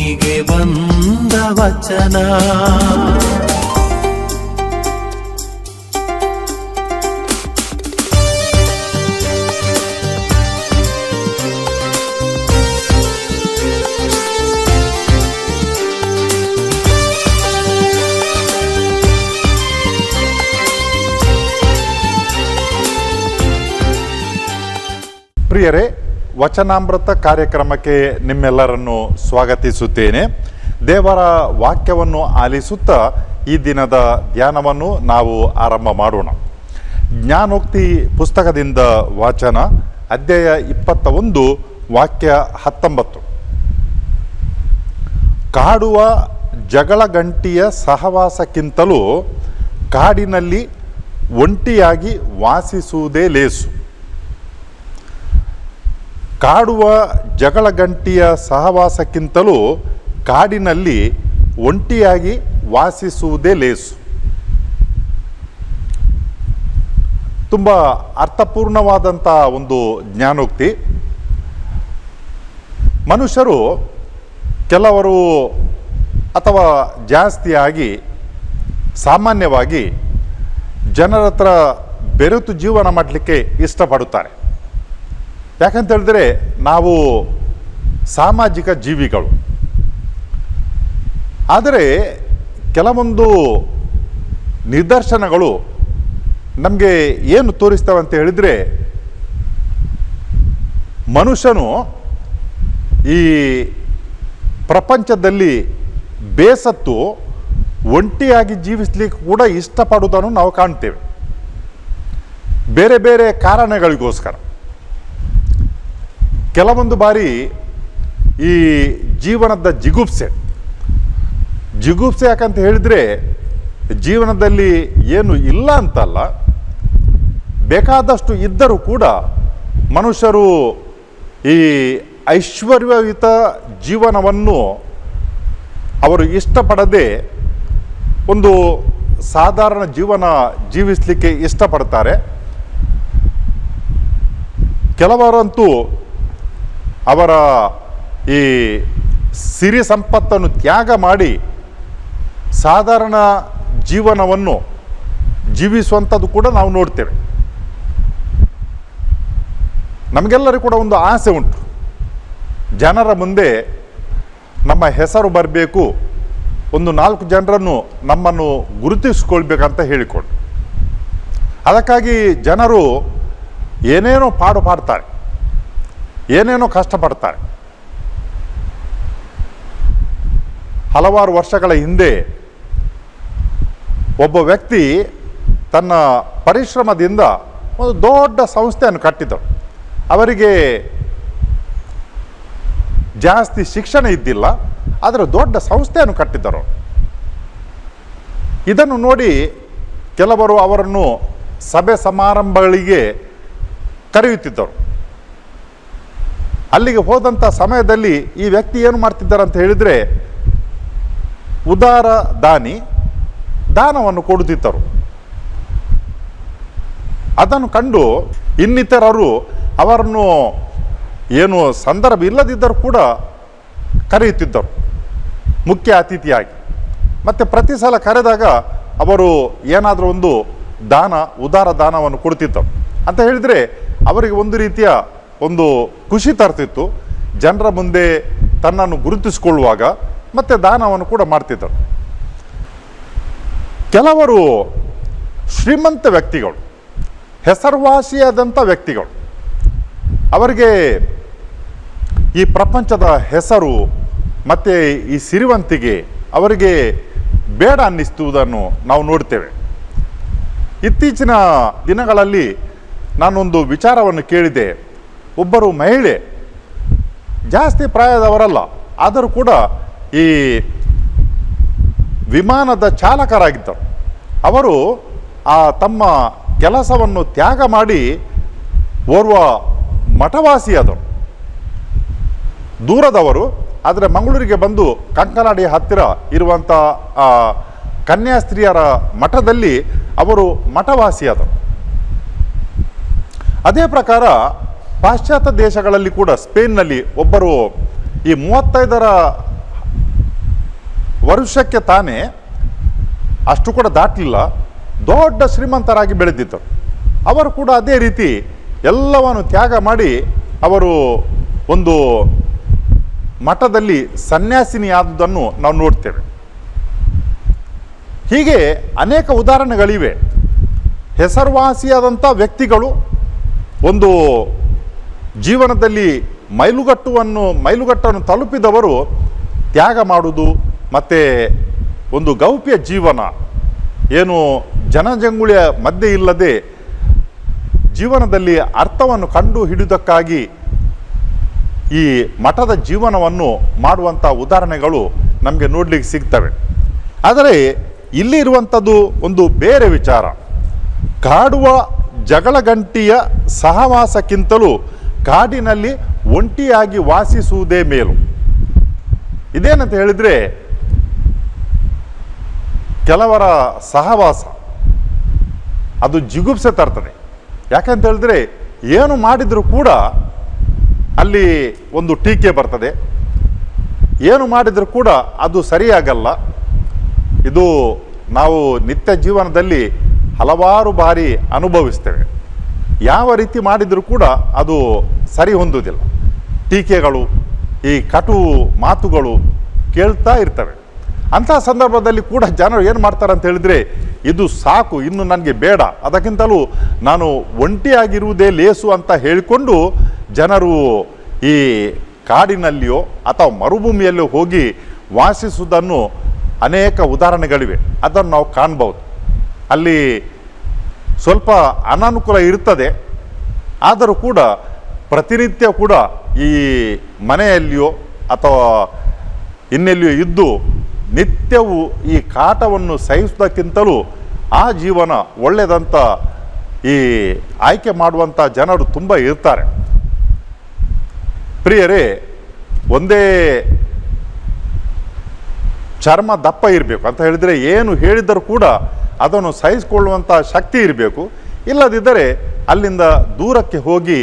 ಭೂಮಿಗೆ ಬಂದ ವಚನ ಪ್ರಿಯರೇ ವಚನಾಮೃತ ಕಾರ್ಯಕ್ರಮಕ್ಕೆ ನಿಮ್ಮೆಲ್ಲರನ್ನು ಸ್ವಾಗತಿಸುತ್ತೇನೆ. ದೇವರ ವಾಕ್ಯವನ್ನು ಆಲಿಸುತ್ತಾ ಈ ದಿನದ ಧ್ಯಾನವನ್ನು ನಾವು ಆರಂಭ ಮಾಡೋಣ. ಜ್ಞಾನೋಕ್ತಿ ಪುಸ್ತಕದಿಂದ ವಾಚನ, ಅಧ್ಯಾಯ ಇಪ್ಪತ್ತ ಒಂದು ವಾಕ್ಯ ಹತ್ತೊಂಬತ್ತು. ಕಾಡುವ ಜಗಳ ಗಂಟಿಯ ಸಹವಾಸಕ್ಕಿಂತಲೂ ಕಾಡಿನಲ್ಲಿ ಒಂಟಿಯಾಗಿ ವಾಸಿಸುವುದೇ ಲೇಸು. ಕಾಡುವ ಜಗಳ ಗಂಟಿಯ ಸಹವಾಸಕ್ಕಿಂತಲೂ ಕಾಡಿನಲ್ಲಿ ಒಂಟಿಯಾಗಿ ವಾಸಿಸುವುದೇ ಲೇಸು. ತುಂಬ ಅರ್ಥಪೂರ್ಣವಾದಂಥ ಒಂದು ಜ್ಞಾನೋಕ್ತಿ. ಮನುಷ್ಯರು ಕೆಲವರು ಅಥವಾ ಜಾಸ್ತಿಯಾಗಿ ಸಾಮಾನ್ಯವಾಗಿ ಜನರ ಹತ್ರ ಬೆರೆತು ಜೀವನ ಮಾಡಲಿಕ್ಕೆ ಇಷ್ಟಪಡುತ್ತಾರೆ. ಯಾಕಂತ ಹೇಳಿದ್ರೆ ನಾವು ಸಾಮಾಜಿಕ ಜೀವಿಗಳು. ಆದರೆ ಕೆಲವೊಂದು ನಿದರ್ಶನಗಳು ನಮಗೆ ಏನು ತೋರಿಸ್ತವೆ ಅಂತ ಹೇಳಿದರೆ ಮನುಷ್ಯನು ಈ ಪ್ರಪಂಚದಲ್ಲಿ ಬೇಸತ್ತು ಒಂಟಿಯಾಗಿ ಜೀವಿಸಲಿಕ್ಕೆ ಕೂಡ ಇಷ್ಟಪಡುವುದನ್ನು ನಾವು ಕಾಣ್ತೇವೆ. ಬೇರೆ ಬೇರೆ ಕಾರಣಗಳಿಗೋಸ್ಕರ. ಕೆಲವೊಂದು ಬಾರಿ ಈ ಜೀವನದ ಜಿಗುಪ್ಸೆ ಜಿಗುಪ್ಸೆ ಯಾಕಂತ ಹೇಳಿದರೆ ಜೀವನದಲ್ಲಿ ಏನು ಇಲ್ಲ ಅಂತಲ್ಲ, ಬೇಕಾದಷ್ಟು ಇದ್ದರೂ ಕೂಡ ಮನುಷ್ಯರು ಈ ಐಶ್ವರ್ಯಯುತ ಜೀವನವನ್ನು ಅವರು ಇಷ್ಟಪಡದೆ ಒಂದು ಸಾಧಾರಣ ಜೀವನ ಜೀವಿಸಲಿಕ್ಕೆ ಇಷ್ಟಪಡ್ತಾರೆ. ಕೆಲವರಂತೂ ಅವರ ಈ ಸಿರಿ ಸಂಪತ್ತನ್ನು ತ್ಯಾಗ ಮಾಡಿ ಸಾಧಾರಣ ಜೀವನವನ್ನು ಜೀವಿಸುವಂಥದ್ದು ಕೂಡ ನಾವು ನೋಡ್ತೇವೆ. ನಮಗೆಲ್ಲರಿಗೂ ಕೂಡ ಒಂದು ಆಸೆ ಉಂಟು. ಜನರ ಮುಂದೆ ನಮ್ಮ ಹೆಸರು ಬರಬೇಕು, ಒಂದು ನಾಲ್ಕು ಜನರನ್ನು ನಮ್ಮನ್ನು ಗುರುತಿಸ್ಕೊಳ್ಬೇಕಂತ ಹೇಳಿಕೊಂಡು. ಅದಕ್ಕಾಗಿ ಜನರು ಏನೇನೋ ಪಾಡು ಪಾಡ್ತಾರೆ. ಏನೇನೋ ಕಷ್ಟಪಡ್ತಾರೆ. ಹಲವಾರು ವರ್ಷಗಳ ಹಿಂದೆ ಒಬ್ಬ ವ್ಯಕ್ತಿ ತನ್ನ ಪರಿಶ್ರಮದಿಂದ ಒಂದು ದೊಡ್ಡ ಸಂಸ್ಥೆಯನ್ನು ಕಟ್ಟಿದರು ಅವರಿಗೆ ಜಾಸ್ತಿ ಶಿಕ್ಷಣ ಇದ್ದಿಲ್ಲ, ಆದರೆ ದೊಡ್ಡ ಸಂಸ್ಥೆಯನ್ನು ಕಟ್ಟಿದ್ದರು ಇದನ್ನು ನೋಡಿ ಕೆಲವರು ಅವರನ್ನು ಸಭೆ ಸಮಾರಂಭಗಳಿಗೆ ಕರೆಯುತ್ತಿದ್ದರು. ಅಲ್ಲಿಗೆ ಹೋದಂಥ ಸಮಯದಲ್ಲಿ ಈ ವ್ಯಕ್ತಿ ಏನು ಮಾಡ್ತಿದ್ದಾರೆ ಅಂತ ಹೇಳಿದರೆ, ಉದಾರ ದಾನಿ ದಾನವನ್ನು ಕೊಡುತ್ತಿದ್ದರು. ಅದನ್ನು ಕಂಡು ಇನ್ನಿತರರು ಅವರನ್ನು ಏನು ಸಂದರ್ಭ ಇಲ್ಲದಿದ್ದರೂ ಕೂಡ ಕರೆಯುತ್ತಿದ್ದರು, ಮುಖ್ಯ ಅತಿಥಿಯಾಗಿ. ಮತ್ತು ಪ್ರತಿ ಸಲ ಕರೆದಾಗ ಅವರು ಏನಾದರೂ ಒಂದು ದಾನ, ಉದಾರ ದಾನವನ್ನು ಕೊಡುತ್ತಿದ್ದರು. ಅಂತ ಹೇಳಿದರೆ ಅವರಿಗೆ ಒಂದು ರೀತಿಯ ಒಂದು ಖುಷಿ ತರ್ತಿತ್ತು. ಜನರ ಮುಂದೆ ತನ್ನನ್ನು ಗುರುತಿಸಿಕೊಳ್ಳುವಾಗ ಮತ್ತು ದಾನವನ್ನು ಕೂಡ ಮಾಡ್ತಿದ್ದರು. ಕೆಲವರು ಶ್ರೀಮಂತ ವ್ಯಕ್ತಿಗಳು ಹೆಸರುವಾಸಿಯಾದಂಥ ವ್ಯಕ್ತಿಗಳು. ಅವರಿಗೆ ಈ ಪ್ರಪಂಚದ ಹೆಸರು ಮತ್ತು ಈ ಸಿರಿವಂತಿಗೆ ಅವರಿಗೆ ಬೇಡ ಅನ್ನಿಸ್ತುವುದನ್ನು ನಾವು ನೋಡ್ತೇವೆ. ಇತ್ತೀಚಿನ ದಿನಗಳಲ್ಲಿ ನಾನೊಂದು ವಿಚಾರವನ್ನು ಕೇಳಿದೆ. ಒಬ್ಬರು ಮಹಿಳೆ, ಜಾಸ್ತಿ ಪ್ರಾಯದವರಲ್ಲ, ಆದರೂ ಕೂಡ ಈ ವಿಮಾನದ ಚಾಲಕರಾಗಿದ್ದರು. ಅವರು ಆ ತಮ್ಮ ಕೆಲಸವನ್ನು ತ್ಯಾಗ ಮಾಡಿ ಓರ್ವ ಮಠವಾಸಿಯಾದರು ದೂರದವರು, ಆದರೆ ಮಂಗಳೂರಿಗೆ ಬಂದು ಕಂಕನಾಡಿ ಹತ್ತಿರ ಇರುವಂಥ ಕನ್ಯಾಸ್ತ್ರೀಯರ ಮಠದಲ್ಲಿ ಅವರು ಮಠವಾಸಿಯಾದರು ಅದೇ ಪ್ರಕಾರ ಪಾಶ್ಚಾತ್ಯ ದೇಶಗಳಲ್ಲಿ ಕೂಡ ಸ್ಪೇನ್ನಲ್ಲಿ ಒಬ್ಬರು ಈ ಮೂವತ್ತೈದರ ವರ್ಷಕ್ಕೆ ತಾನೇ ಅಷ್ಟು ಕೂಡ ದಾಟಲಿಲ್ಲ, ದೊಡ್ಡ ಶ್ರೀಮಂತರಾಗಿ ಬೆಳೆದಿದ್ದರು. ಅವರು ಕೂಡ ಅದೇ ರೀತಿ ಎಲ್ಲವನ್ನು ತ್ಯಾಗ ಮಾಡಿ ಅವರು ಒಂದು ಮಠದಲ್ಲಿ ಸನ್ಯಾಸಿನಿಯಾದುದನ್ನು ನಾವು ನೋಡ್ತೇವೆ. ಹೀಗೆ ಅನೇಕ ಉದಾಹರಣೆಗಳಿವೆ. ಹೆಸರುವಾಸಿಯಾದಂಥ ವ್ಯಕ್ತಿಗಳು ಒಂದು ಜೀವನದಲ್ಲಿ ಮೈಲುಗಟ್ಟುವನ್ನು, ಮೈಲುಗಟ್ಟನ್ನು ತಲುಪಿದವರು ತ್ಯಾಗ ಮಾಡುವುದು ಮತ್ತು ಒಂದು ಗೌಪ್ಯ ಜೀವನ. ಏನು ಜನಜಂಗುಳಿಯ ಮಧ್ಯೆ ಇಲ್ಲದೆ ಜೀವನದಲ್ಲಿ ಅರ್ಥವನ್ನು ಕಂಡು ಹಿಡಿಯುವುದಕ್ಕಾಗಿ ಈ ಮಠದ ಜೀವನವನ್ನು ಮಾಡುವಂಥ ಉದಾಹರಣೆಗಳು ನಮಗೆ ನೋಡಲಿಕ್ಕೆ ಸಿಗ್ತವೆ. ಆದರೆ ಇಲ್ಲಿ ಇರುವಂಥದ್ದು ಒಂದು ಬೇರೆ ವಿಚಾರ. ಕಾಡುವ ಜಗಳಗಂಟಿಯ ಸಹವಾಸಕ್ಕಿಂತಲೂ ಕಾಡಿನಲ್ಲಿ ಒಂಟಿಯಾಗಿ ವಾಸಿಸುವುದೇ ಮೇಲು. ಇದೇನಂತ ಹೇಳಿದರೆ, ಕೆಲವರ ಸಹವಾಸ, ಅದು ಜಿಗುಪ್ಸೆ ತರ್ತದೆ. ಯಾಕಂತ ಹೇಳಿದ್ರೆ, ಏನು ಮಾಡಿದರೂ ಕೂಡ ಅಲ್ಲಿ ಒಂದು ಟೀಕೆ ಬರ್ತದೆ. ಏನು ಮಾಡಿದರೂ ಕೂಡ ಅದು ಸರಿಯಾಗಲ್ಲ. ಇದು ನಾವು ನಿತ್ಯ ಜೀವನದಲ್ಲಿ ಹಲವಾರು ಬಾರಿ ಅನುಭವಿಸ್ತೇವೆ. ಯಾವ ರೀತಿ ಮಾಡಿದರೂ ಕೂಡ ಅದು ಸರಿ ಹೊಂದುವುದಿಲ್ಲ. ಟೀಕೆಗಳು, ಈ ಕಟು ಮಾತುಗಳು ಕೇಳ್ತಾ ಇರ್ತವೆ. ಅಂಥ ಸಂದರ್ಭದಲ್ಲಿ ಕೂಡ ಜನರು ಏನು ಮಾಡ್ತಾರೆ ಅಂತ ಹೇಳಿದರೆ, ಇದು ಸಾಕು, ಇನ್ನು ನನಗೆ ಬೇಡ. ಅದಕ್ಕಿಂತಲೂ ನಾನು ಒಂಟಿಯಾಗಿರುವುದೇ ಲೇಸು ಅಂತ ಹೇಳಿಕೊಂಡು ಜನರು ಈ ಕಾಡಿನಲ್ಲಿಯೋ ಅಥವಾ ಮರುಭೂಮಿಯಲ್ಲೋ ಹೋಗಿ ವಾಸಿಸುವುದನ್ನು ಅನೇಕ ಉದಾಹರಣೆಗಳಿವೆ. ಅದನ್ನು ನಾವು ಕಾಣ್ಬೋದು. ಅಲ್ಲಿ ಸ್ವಲ್ಪ ಅನಾನುಕೂಲ ಇರ್ತದೆ. ಆದರೂ ಕೂಡ ಪ್ರತಿನಿತ್ಯ ಕೂಡ ಈ ಮನೆಯಲ್ಲಿಯೋ ಅಥವಾ ಇನ್ನೆಲ್ಲಿಯೋ ಇದ್ದು ನಿತ್ಯವೂ ಈ ಕಾಟವನ್ನು ಸಹಿಸುವುದಕ್ಕಿಂತಲೂ ಆ ಜೀವನ ಒಳ್ಳೆಯದಂಥ ಈ ಆಯ್ಕೆ ಮಾಡುವಂಥ ಜನರು ತುಂಬ ಇರ್ತಾರೆ. ಪ್ರಿಯರೇ, ಒಂದೇ ಚರ್ಮ ದಪ್ಪ ಇರಬೇಕು. ಅಂತ ಹೇಳಿದರೆ ಏನು ಹೇಳಿದರೂ ಕೂಡ ಅದನ್ನು ಸಹಿಸಿಕೊಳ್ಳುವಂಥ ಶಕ್ತಿ ಇರಬೇಕು. ಇಲ್ಲದಿದ್ದರೆ ಅಲ್ಲಿಂದ ದೂರಕ್ಕೆ ಹೋಗಿ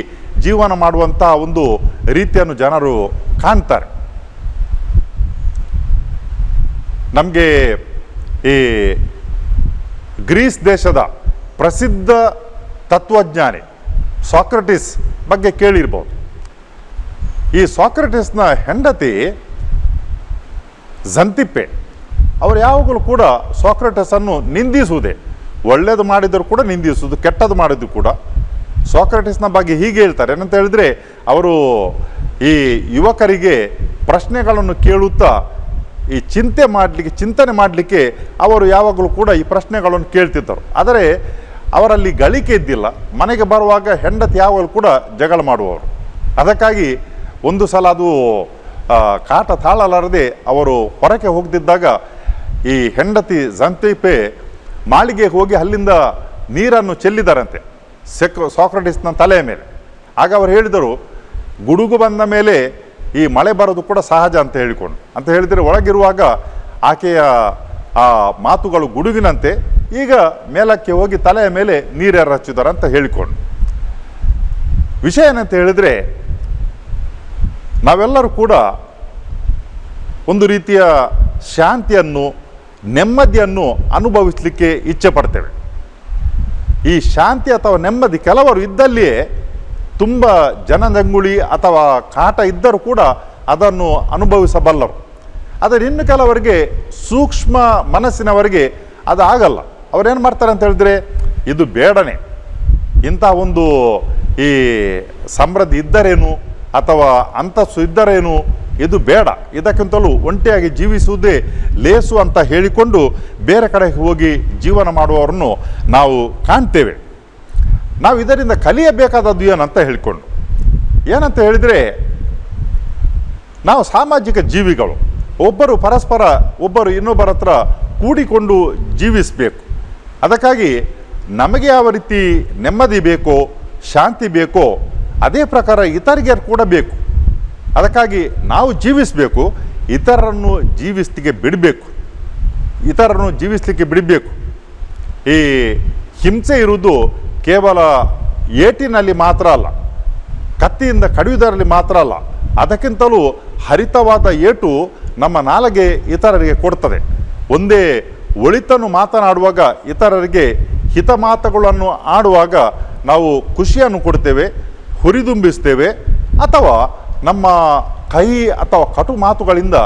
ಜೀವನ ಮಾಡುವಂಥ ಒಂದು ರೀತಿಯನ್ನು ಜನರು ಕಾಣ್ತಾರೆ. ನಮಗೆ ಈ ಗ್ರೀಸ್ ದೇಶದ ಪ್ರಸಿದ್ಧ ತತ್ವಜ್ಞಾನಿ ಸಾಕ್ರಟಿಸ್ ಬಗ್ಗೆ ಕೇಳಿರ್ಬೋದು. ಈ ಸಾಕ್ರಟಿಸ್ನ ಹೆಂಡತಿ ಜಂತಿಪ್ಪೆ ಅವರು ಯಾವಾಗಲೂ ಕೂಡ ಸಾಕ್ರಟಸನ್ನು ನಿಂದಿಸುವುದೇ. ಒಳ್ಳೇದು ಮಾಡಿದರೂ ಕೂಡ ನಿಂದಿಸುವುದು, ಕೆಟ್ಟದ್ದು ಮಾಡಿದ್ದು ಕೂಡ. ಸಾಕ್ರೆಟಿಸ್ನ ಬಗ್ಗೆ ಹೀಗೆ ಹೇಳ್ತಾರೆ. ಏನಂತ ಹೇಳಿದ್ರೆ, ಅವರು ಈ ಯುವಕರಿಗೆ ಪ್ರಶ್ನೆಗಳನ್ನು ಕೇಳುತ್ತಾ ಈ ಚಿಂತೆ ಮಾಡಲಿಕ್ಕೆ, ಚಿಂತನೆ ಮಾಡಲಿಕ್ಕೆ ಅವರು ಯಾವಾಗಲೂ ಕೂಡ ಈ ಪ್ರಶ್ನೆಗಳನ್ನು ಕೇಳ್ತಿದ್ದರು. ಆದರೆ ಅವರಲ್ಲಿ ಗಳಿಕೆ ಇದ್ದಿಲ್ಲ. ಮನೆಗೆ ಬರುವಾಗ ಹೆಂಡತಿ ಯಾವಾಗಲೂ ಕೂಡ ಜಗಳ ಮಾಡುವವರು. ಅದಕ್ಕಾಗಿ ಒಂದು ಸಲ ಅದು ಕಾಟ ತಾಳಲಾರದೆ ಅವರು ಹೊರಕ್ಕೆ ಹೋಗ್ತಿದ್ದಾಗ ಈ ಹೆಂಡತಿ ಜಂತೀಪೆ ಮಾಳಿಗೆ ಹೋಗಿ ಅಲ್ಲಿಂದ ನೀರನ್ನು ಚೆಲ್ಲಿದಾರಂತೆ. ಸೆಕ್ ಸಾಕ್ರಟಿಸ್ನ ತಲೆಯ ಮೇಲೆ. ಆಗ ಅವರು ಹೇಳಿದರು, ಗುಡುಗು ಬಂದ ಮೇಲೆ ಈ ಮಳೆ ಬರೋದು ಕೂಡ ಸಹಜ ಅಂತ ಹೇಳಿಕೊಂಡು. ಅಂತ ಹೇಳಿದರೆ ಒಳಗಿರುವಾಗ ಆಕೆಯ ಆ ಮಾತುಗಳು ಗುಡುಗಿನಂತೆ, ಈಗ ಮೇಲಕ್ಕೆ ಹೋಗಿ ತಲೆಯ ಮೇಲೆ ನೀರ್ಯಾರು ಹಚ್ಚಿದ್ದಾರೆ ಅಂತ ಹೇಳಿಕೊಂಡು. ವಿಷಯ ಏನಂತ ಹೇಳಿದರೆ, ನಾವೆಲ್ಲರೂ ಕೂಡ ಒಂದು ರೀತಿಯ ಶಾಂತಿಯನ್ನು ನೆಮ್ಮದಿಯನ್ನು ಅನುಭವಿಸಲಿಕ್ಕೆ ಇಚ್ಛೆ ಪಡ್ತೇವೆ. ಈ ಶಾಂತಿ ಅಥವಾ ನೆಮ್ಮದಿ ಕೆಲವರು ಇದ್ದಲ್ಲಿಯೇ ತುಂಬ ಜನದಂಗುಳಿ ಅಥವಾ ಕಾಟ ಇದ್ದರೂ ಕೂಡ ಅದನ್ನು ಅನುಭವಿಸಬಲ್ಲರು. ಆದರೆ ಇನ್ನು ಕೆಲವರಿಗೆ ಸೂಕ್ಷ್ಮ ಮನಸ್ಸಿನವರಿಗೆ ಅದು ಆಗಲ್ಲ ಅವರೇನು ಮಾಡ್ತಾರೆ ಅಂತ ಹೇಳಿದ್ರೆ, ಇದು ಬೇಡನೆ. ಇಂಥ ಒಂದು ಈ ಸಮೃದ್ಧಿ ಇದ್ದರೇನು ಅಥವಾ ಅಂತಸ್ಸು ಇದ್ದರೇನು ಇದು ಬೇಡ. ಇದಕ್ಕಿಂತಲೂ ಒಂಟಿಯಾಗಿ ಜೀವಿಸುವುದೇ ಲೇಸು ಅಂತ ಹೇಳಿಕೊಂಡು ಬೇರೆ ಕಡೆ ಹೋಗಿ ಜೀವನ ಮಾಡುವವರನ್ನು ನಾವು ಕಾಣ್ತೇವೆ. ನಾವು ಇದರಿಂದ ಕಲಿಯಬೇಕಾದದ್ದು ಏನಂತ ಹೇಳಿಕೊಂಡು. ಏನಂತ ಹೇಳಿದರೆ, ನಾವು ಸಾಮಾಜಿಕ ಜೀವಿಗಳು. ಒಬ್ಬರು ಪರಸ್ಪರ, ಒಬ್ಬರು ಇನ್ನೊಬ್ಬರ ಹತ್ರ ಕೂಡಿಕೊಂಡು ಜೀವಿಸಬೇಕು. ಅದಕ್ಕಾಗಿ ನಮಗೆ ಯಾವ ರೀತಿ ನೆಮ್ಮದಿ ಬೇಕೋ, ಶಾಂತಿ ಬೇಕೋ, ಅದೇ ಪ್ರಕಾರ ಇತರಿಗೆ ಕೂಡ ಬೇಕು. ಅದಕ್ಕಾಗಿ ನಾವು ಜೀವಿಸಬೇಕು, ಇತರರನ್ನು ಜೀವಿಸಲಿಕ್ಕೆ ಬಿಡಬೇಕು, ಇತರರನ್ನು ಜೀವಿಸಲಿಕ್ಕೆ ಬಿಡಬೇಕು. ಈ ಹಿಂಸೆ ಇರುವುದು ಕೇವಲ ಏಟಿನಲ್ಲಿ ಮಾತ್ರ ಅಲ್ಲ, ಕತ್ತಿಯಿಂದ ಕಡಿಯುವುದರಲ್ಲಿ ಮಾತ್ರ ಅಲ್ಲ, ಅದಕ್ಕಿಂತಲೂ ಹರಿತವಾದ ಏಟು ನಮ್ಮ ನಾಲಗೆ ಇತರರಿಗೆ ಕೊಡ್ತದೆ. ಒಂದೇ ಒಳಿತನ್ನು ಮಾತನಾಡುವಾಗ ಇತರರಿಗೆ ಹಿತ ಮಾತುಗಳನ್ನು ಆಡುವಾಗ ನಾವು ಖುಷಿಯನ್ನು ಕೊಡ್ತೇವೆ ಹುರಿದುಂಬಿಸ್ತೇವೆ ಅಥವಾ ನಮ್ಮ ಕೈ ಅಥವಾ ಕಟು ಮಾತುಗಳಿಂದ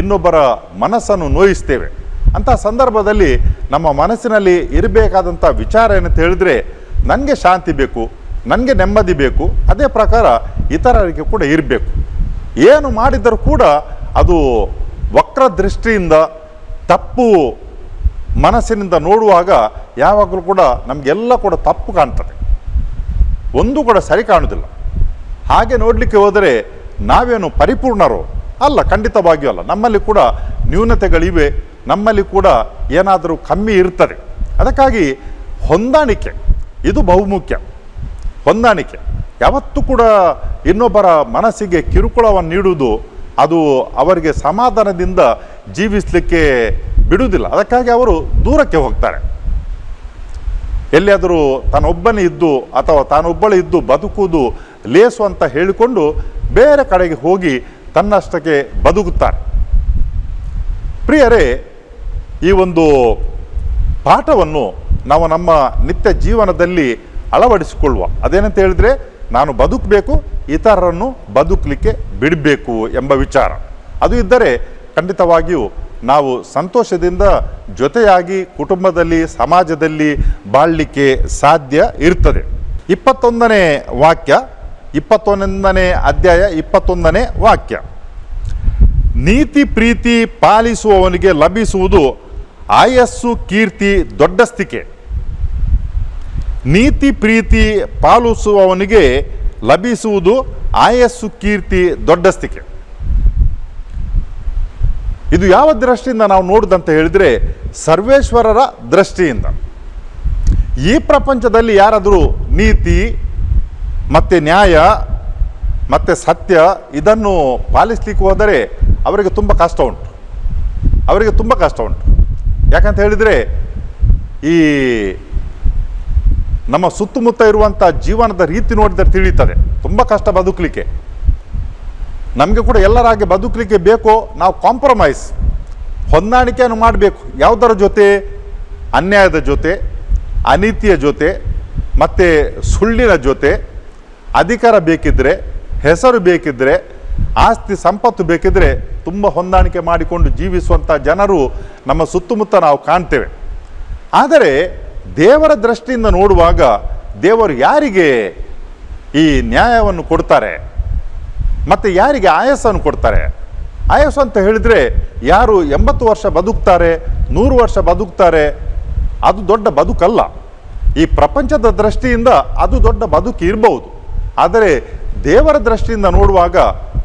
ಇನ್ನೊಬ್ಬರ ಮನಸ್ಸನ್ನು ನೋಯಿಸ್ತೇವೆ. ಅಂಥ ಸಂದರ್ಭದಲ್ಲಿ ನಮ್ಮ ಮನಸ್ಸಿನಲ್ಲಿ ಇರಬೇಕಾದಂಥ ವಿಚಾರ ಏನಂತ ಹೇಳಿದ್ರೆ ನನಗೆ ಶಾಂತಿ ಬೇಕು ನನಗೆ ನೆಮ್ಮದಿ ಬೇಕು, ಅದೇ ಪ್ರಕಾರ ಇತರರಿಗೆ ಕೂಡ ಇರಬೇಕು. ಏನು ಮಾಡಿದರೂ ಕೂಡ ಅದು ವಕ್ರ ದೃಷ್ಟಿಯಿಂದ ತಪ್ಪು ಮನಸ್ಸಿನಿಂದ ನೋಡುವಾಗ ಯಾವಾಗಲೂ ಕೂಡ ನಮಗೆಲ್ಲ ಕೂಡ ತಪ್ಪು ಕಾಣ್ತದೆ. ಒಂದು ಕೂಡ ಸರಿ ಕಾಣುವುದಿಲ್ಲ ಹಾಗೆ ನೋಡಲಿಕ್ಕೆ ಹೋದರೆ ನಾವೇನು ಪರಿಪೂರ್ಣರು? ಅಲ್ಲ, ಖಂಡಿತವಾಗಿಯೂ ಅಲ್ಲ. ನಮ್ಮಲ್ಲಿ ಕೂಡ ನ್ಯೂನತೆಗಳಿವೆ. ನಮ್ಮಲ್ಲಿ ಕೂಡ ಏನಾದರೂ ಕಮ್ಮಿ ಇರ್ತದೆ. ಅದಕ್ಕಾಗಿ ಹೊಂದಾಣಿಕೆ, ಇದು ಬಹುಮುಖ್ಯ. ಹೊಂದಾಣಿಕೆ. ಯಾವತ್ತೂ ಕೂಡ ಇನ್ನೊಬ್ಬರ ಮನಸ್ಸಿಗೆ ಕಿರುಕುಳವನ್ನು ನೀಡುವುದು ಅದು ಅವರಿಗೆ ಸಮಾಧಾನದಿಂದ ಜೀವಿಸಲಿಕ್ಕೆ ಬಿಡುವುದಿಲ್ಲ. ಅದಕ್ಕಾಗಿ ಅವರು ದೂರಕ್ಕೆ ಹೋಗ್ತಾರೆ. ಎಲ್ಲಿಯಾದರೂ ತಾನೊಬ್ಬನೇ ಇದ್ದು ಅಥವಾ ತಾನೊಬ್ಬಳೇ ಇದ್ದು ಬದುಕುವುದು ಲೇಸು ಅಂತ ಹೇಳಿಕೊಂಡು ಬೇರೆ ಕಡೆಗೆ ಹೋಗಿ ತನ್ನಷ್ಟಕ್ಕೆ ಬದುಕುತ್ತಾರೆ. ಪ್ರಿಯರೇ, ಈ ಒಂದು ಪಾಠವನ್ನು ನಾವು ನಮ್ಮ ನಿತ್ಯ ಜೀವನದಲ್ಲಿ ಅಳವಡಿಸಿಕೊಳ್ಳುವ. ಅದೇನಂತ ಹೇಳಿದ್ರೆ, ನಾನು ಬದುಕಬೇಕು, ಇತರರನ್ನು ಬದುಕಲಿಕ್ಕೆ ಬಿಡಬೇಕು ಎಂಬ ವಿಚಾರ. ಅದು ಇದ್ದರೆ ಖಂಡಿತವಾಗಿಯೂ ನಾವು ಸಂತೋಷದಿಂದ ಜೊತೆಯಾಗಿ ಕುಟುಂಬದಲ್ಲಿ, ಸಮಾಜದಲ್ಲಿ ಬಾಳಲಿಕ್ಕೆ ಸಾಧ್ಯ ಇರ್ತದೆ. ಇಪ್ಪತ್ತೊಂದನೇ ವಾಕ್ಯ ಇಪ್ಪತ್ತೊಂದನೇ ಅಧ್ಯಾಯ ಇಪ್ಪತ್ತೊಂದನೇ ವಾಕ್ಯ. ನೀತಿ ಪ್ರೀತಿ ಪಾಲಿಸುವವನಿಗೆ ಲಭಿಸುವುದು ಆಯಸ್ಸು ಕೀರ್ತಿ ದೊಡ್ಡಸ್ತಿಕೆ. ನೀತಿ ಪ್ರೀತಿ ಪಾಲಿಸುವವನಿಗೆ ಲಭಿಸುವುದು ಆಯಸ್ಸು ಕೀರ್ತಿ ದೊಡ್ಡಸ್ತಿಕೆ. ಇದು ಯಾವ ದೃಷ್ಟಿಯಿಂದ ನಾವು ನೋಡಿದಂತ ಹೇಳಿದ್ರೆ ಸರ್ವೇಶ್ವರರ ದೃಷ್ಟಿಯಿಂದ. ಈ ಪ್ರಪಂಚದಲ್ಲಿ ಯಾರಾದರೂ ನೀತಿ ಮತ್ತು ನ್ಯಾಯ, ಮತ್ತು ಸತ್ಯ, ಇದನ್ನು ಪಾಲಿಸ್ಲಿಕ್ಕೆ ಹೋದರೆ ಅವರಿಗೆ ತುಂಬ ಕಷ್ಟ ಉಂಟು. ಅವರಿಗೆ ತುಂಬ ಕಷ್ಟ ಉಂಟು. ಯಾಕಂತ ಹೇಳಿದರೆ ಈ ನಮ್ಮ ಸುತ್ತಮುತ್ತ ಇರುವಂಥ ಜೀವನದ ರೀತಿ ನೋಡಿದರೆ ತಿಳಿಯುತ್ತದೆ. ತುಂಬ ಕಷ್ಟ ಬದುಕಲಿಕ್ಕೆ. ನಮಗೆ ಕೂಡ ಎಲ್ಲರಾಗೆ ಬದುಕಲಿಕ್ಕೆ ಬೇಕೋ, ನಾವು ಕಾಂಪ್ರಮೈಸ್ ಹೊಂದಾಣಿಕೆಯನ್ನು ಮಾಡಬೇಕು. ಯಾವುದರ ಜೊತೆ? ಅನ್ಯಾಯದ ಜೊತೆ, ಅನೀತಿಯ ಜೊತೆ, ಮತ್ತು ಸುಳ್ಳಿನ ಜೊತೆ ಅಧಿಕಾರ ಬೇಕಿದ್ದರೆ ಹೆಸರು ಬೇಕಿದ್ದರೆ ಆಸ್ತಿ ಸಂಪತ್ತು ಬೇಕಿದ್ದರೆ ತುಂಬ ಹೊಂದಾಣಿಕೆ ಮಾಡಿಕೊಂಡು ಜೀವಿಸುವಂಥ ಜನರು ನಮ್ಮ ಸುತ್ತಮುತ್ತ ನಾವು ಕಾಣ್ತೇವೆ. ಆದರೆ ದೇವರ ದೃಷ್ಟಿಯಿಂದ ನೋಡುವಾಗ ದೇವರು ಯಾರಿಗೆ ಈ ನ್ಯಾಯವನ್ನು ಕೊಡ್ತಾರೆ? ಮತ್ತು ಯಾರಿಗೆ ಆಯಸ್ಸನ್ನು ಕೊಡ್ತಾರೆ? ಆಯಸ್ಸು ಅಂತ ಹೇಳಿದರೆ ಯಾರು ಎಂಬತ್ತು ವರ್ಷ ಬದುಕ್ತಾರೆ, ನೂರು ವರ್ಷ ಬದುಕ್ತಾರೆ, ಅದು ದೊಡ್ಡ ಬದುಕಲ್ಲ. ಈ ಪ್ರಪಂಚದ ದೃಷ್ಟಿಯಿಂದ ಅದು ದೊಡ್ಡ ಬದುಕು ಇರಬಹುದು ಆದರೆ ದೇವರ ದೃಷ್ಟಿಯಿಂದ ನೋಡುವಾಗ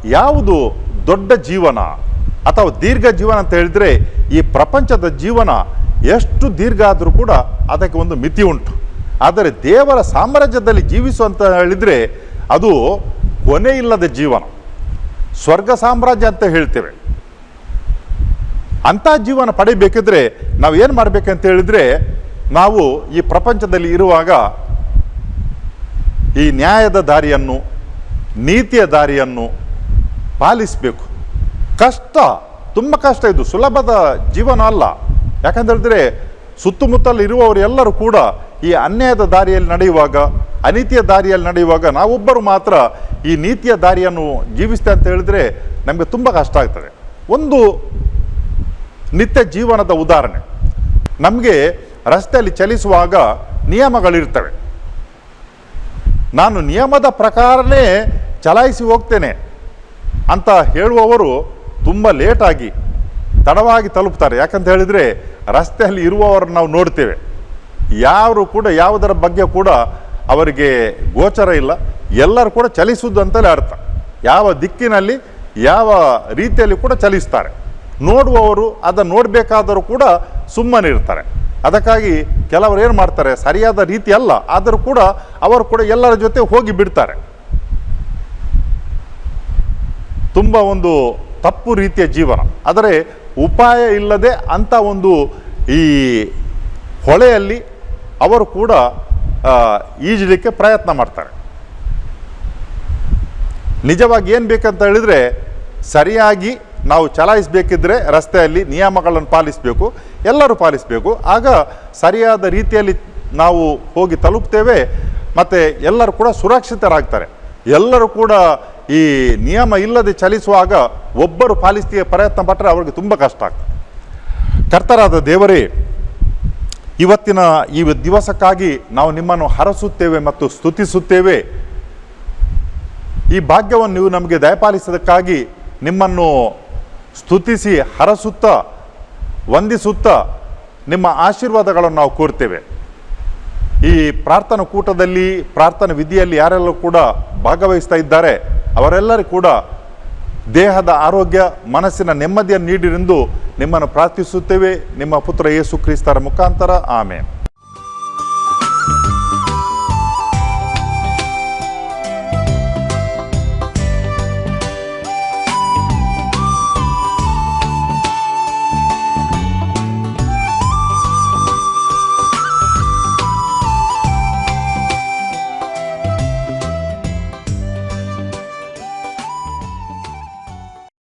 ಯಾವುದು ದೊಡ್ಡ ಜೀವನ ಅಥವಾ ದೀರ್ಘ ಜೀವನ ಅಂತ ಹೇಳಿದರೆ ಈ ಪ್ರಪಂಚದ ಜೀವನ ಎಷ್ಟು ದೀರ್ಘ ಆದರೂ ಕೂಡ ಅದಕ್ಕೆ ಒಂದು ಮಿತಿ ಉಂಟು. ಆದರೆ ದೇವರ ಸಾಮ್ರಾಜ್ಯದಲ್ಲಿ ಜೀವಿಸು ಅಂತ ಹೇಳಿದರೆ ಅದು ಕೊನೆ ಇಲ್ಲದ ಜೀವನ. ಸ್ವರ್ಗ ಸಾಮ್ರಾಜ್ಯ ಅಂತ ಹೇಳ್ತೇವೆ. ಅಂಥ ಜೀವನ ಪಡೆಯಬೇಕಿದ್ರೆ ನಾವು ಏನು ಮಾಡಬೇಕಂತ ಹೇಳಿದರೆ ನಾವು ಈ ಪ್ರಪಂಚದಲ್ಲಿ ಇರುವಾಗ ಈ ನ್ಯಾಯದ ದಾರಿಯನ್ನು, ನೀತಿಯ ದಾರಿಯನ್ನು ಪಾಲಿಸಬೇಕು. ಕಷ್ಟ, ತುಂಬ ಕಷ್ಟ ಇದು, ಸುಲಭದ ಜೀವನ ಅಲ್ಲ. ಯಾಕಂತ ಹೇಳಿದ್ರೆ, ಸುತ್ತಮುತ್ತಲು ಇರುವವರು ಎಲ್ಲರೂ ಕೂಡ ಈ ಅನ್ಯಾಯದ ದಾರಿಯಲ್ಲಿ ನಡೆಯುವಾಗ, ಅನೀತಿಯ ದಾರಿಯಲ್ಲಿ ನಡೆಯುವಾಗ ನಾವೊಬ್ಬರು ಮಾತ್ರ ಈ ನೀತಿಯ ದಾರಿಯನ್ನು ಜೀವಿಸ್ತೇ ಅಂತ ಹೇಳಿದ್ರೆ ನಮಗೆ ತುಂಬ ಕಷ್ಟ ಆಗ್ತದೆ. ಒಂದು ನಿತ್ಯ ಜೀವನದ ಉದಾಹರಣೆ. ನಮಗೆ ರಸ್ತೆಯಲ್ಲಿ ಚಲಿಸುವಾಗ ನಿಯಮಗಳಿರ್ತವೆ. ನಾನು ನಿಯಮದ ಪ್ರಕಾರನೇ ಚಲಾಯಿಸಿ ಹೋಗ್ತೇನೆ ಅಂತ ಹೇಳುವವರು ತುಂಬ ಲೇಟಾಗಿ ತಡವಾಗಿ ತಲುಪ್ತಾರೆ. ಯಾಕಂತ ಹೇಳಿದರೆ ರಸ್ತೆಯಲ್ಲಿ ಇರುವವರನ್ನು ನಾವು ನೋಡ್ತೇವೆ. ಯಾರು ಕೂಡ ಯಾವುದರ ಬಗ್ಗೆ ಕೂಡ ಅವರಿಗೆ ಗೋಚರ ಇಲ್ಲ. ಎಲ್ಲರೂ ಕೂಡ ಚಲಿಸುವುದು ಅಂತಲೇ ಅರ್ಥ. ಯಾವ ದಿಕ್ಕಿನಲ್ಲಿ, ಯಾವ ರೀತಿಯಲ್ಲಿ ಕೂಡ ಚಲಿಸ್ತಾರೆ. ನೋಡುವವರು ಅದನ್ನು ನೋಡಬೇಕಾದರೂ ಕೂಡ ಸುಮ್ಮನಿರ್ತಾರೆ. ಅದಕ್ಕಾಗಿ ಕೆಲವರು ಏನು ಮಾಡ್ತಾರೆ? ಸರಿಯಾದ ರೀತಿ ಅಲ್ಲ, ಆದರೂ ಕೂಡ ಅವರು ಕೂಡ ಎಲ್ಲರ ಜೊತೆ ಹೋಗಿ ಬಿಡ್ತಾರೆ. ತುಂಬ ಒಂದು ತಪ್ಪು ರೀತಿಯ ಜೀವನ. ಆದರೆ ಉಪಾಯ ಇಲ್ಲದೆ ಅಂಥ ಒಂದು ಈ ಹೊಳೆಯಲ್ಲಿ ಅವರು ಕೂಡ ಈಜಲಿಕ್ಕೆ ಪ್ರಯತ್ನ ಮಾಡ್ತಾರೆ. ನಿಜವಾಗಿ ಏನು ಬೇಕಂತ ಹೇಳಿದರೆ, ಸರಿಯಾಗಿ ನಾವು ಚಲಾಯಿಸಬೇಕಿದ್ರೆ ರಸ್ತೆಯಲ್ಲಿ ನಿಯಮಗಳನ್ನು ಪಾಲಿಸಬೇಕು. ಎಲ್ಲರೂ ಪಾಲಿಸಬೇಕು. ಆಗ ಸರಿಯಾದ ರೀತಿಯಲ್ಲಿ ನಾವು ಹೋಗಿ ತಲುಪ್ತೇವೆ. ಮತ್ತು ಎಲ್ಲರೂ ಕೂಡ ಸುರಕ್ಷಿತರಾಗ್ತಾರೆ. ಎಲ್ಲರೂ ಕೂಡ ಈ ನಿಯಮ ಇಲ್ಲದೆ ಚಲಿಸುವಾಗ ಒಬ್ಬರು ಪಾಲಿಸ್ತೀಯ ಪ್ರಯತ್ನ ಪಟ್ಟರೆ ಅವರಿಗೆ ತುಂಬ ಕಷ್ಟ ಆಗ್ತದೆ. ಕರ್ತರಾದ ದೇವರೇ, ಇವತ್ತಿನ ಈ ದಿವಸಕ್ಕಾಗಿ ನಾವು ನಿಮ್ಮನ್ನು ಹರಸುತ್ತೇವೆ ಮತ್ತು ಸ್ತುತಿಸುತ್ತೇವೆ. ಈ ಭಾಗ್ಯವನ್ನು ನೀವು ನಮಗೆ ದಯಪಾಲಿಸೋದಕ್ಕಾಗಿ ನಿಮ್ಮನ್ನು ಸ್ತುತಿಸಿ, ಹರಸುತ್ತಾ ವಂದಿಸುತ್ತಾ ನಿಮ್ಮ ಆಶೀರ್ವಾದಗಳನ್ನು ನಾವು ಕೋರ್ತೇವೆ. ಈ ಪ್ರಾರ್ಥನಾ ಕೂಟದಲ್ಲಿ, ಪ್ರಾರ್ಥನಾ ವಿಧಿಯಲ್ಲಿ ಯಾರೆಲ್ಲರೂ ಕೂಡ ಭಾಗವಹಿಸ್ತಾ ಇದ್ದಾರೆ, ಅವರೆಲ್ಲರೂ ಕೂಡ ದೇಹದ ಆರೋಗ್ಯ, ಮನಸ್ಸಿನ ನೆಮ್ಮದಿಯನ್ನು ನೀಡಿರೆಂದು ನಿಮ್ಮನ್ನು ಪ್ರಾರ್ಥಿಸುತ್ತೇವೆ. ನಿಮ್ಮ ಪುತ್ರ ಯೇಸು ಕ್ರಿಸ್ತರ ಮುಖಾಂತರ ಆಮೇಲೆ